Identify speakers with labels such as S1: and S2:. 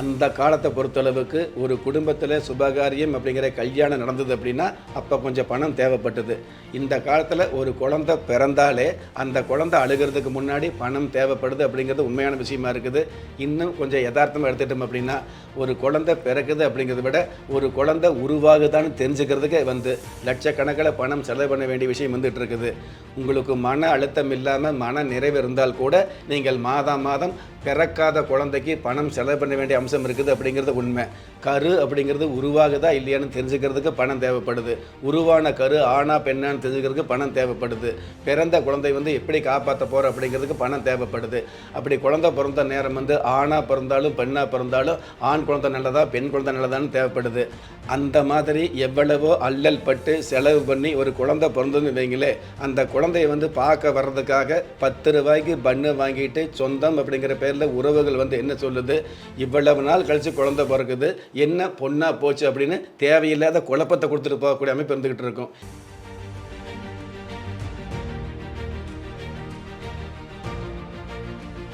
S1: அந்த காலத்தை பொறுத்தளவுக்கு ஒரு குடும்பத்தில் சுபகாரியம் அப்படிங்கிற கல்யாணம் நடந்தது அப்படின்னா அப்போ கொஞ்சம் பணம் தேவைப்பட்டது. இந்த காலத்தில் ஒரு குழந்தை பிறந்தாலே அந்த குழந்தை அழுகிறதுக்கு முன்னாடி பணம் தேவைப்படுது அப்படிங்கிறது உண்மையான விஷயமா இருக்குது. இன்னும் கொஞ்சம் யதார்த்தமாக எடுத்துட்டோம் அப்படின்னா ஒரு குழந்தை பிறக்குது அப்படிங்கிறத விட ஒரு குழந்தை உருவாகுதான்னு தெரிஞ்சுக்கிறதுக்கு வந்து லட்சக்கணக்கில் பணம் செலவு பண்ண வேண்டிய விஷயம் வந்துட்டு இருக்குது. உங்களுக்கு மன அழுத்தம் இல்லாமல் மன நிறைவு இருந்தால் கூட நீங்கள் மாதம் மாதம் பிறக்காத குழந்தைக்கு பணம் செலவு பண்ண வேண்டிய அம்சம் இருக்குது அப்படிங்கிறது உண்மை. கரு அப்படிங்கிறது உருவாகுதா இல்லையான்னு தெரிஞ்சுக்கிறதுக்கு பணம் தேவைப்படுது. உருவான கரு ஆணா பெண்ணான்னு தெரிஞ்சுக்கிறதுக்கு பணம் தேவைப்படுது. பிறந்த குழந்தை வந்து எப்படி காப்பாற்ற போகிற அப்படிங்கிறதுக்கு பணம் தேவைப்படுது. அப்படி குழந்தை பிறந்த நேரம் வந்து ஆணாக பிறந்தாலும் பெண்ணாக பிறந்தாலும் ஆண் குழந்தை நல்லதா பெண் குழந்தை நல்லதான்னு தேவைப்படுது. அந்த மாதிரி எவ்வளவோ அல்லல் பட்டு செலவு பண்ணி ஒரு குழந்தை பிறந்ததுன்னு வைங்களே அந்த குழந்தைய வந்து பார்க்க வர்றதுக்காக பத்து ரூபாய்க்கு பண்ணு வாங்கிட்டு சொந்தம் அப்படிங்கிற பேரில் உறவுகள் வந்து என்ன சொல்லுது? இவ்வளவு நாள் கழிச்சு குழந்தை பிறக்குது. என்ன பொண்ணா போச்சு அப்படின்னு தேவையில்லாத குழப்பத்தை கொடுத்துட்டு போகக்கூடிய அமைப்பு இருந்துக்கிட்டு இருக்கும்.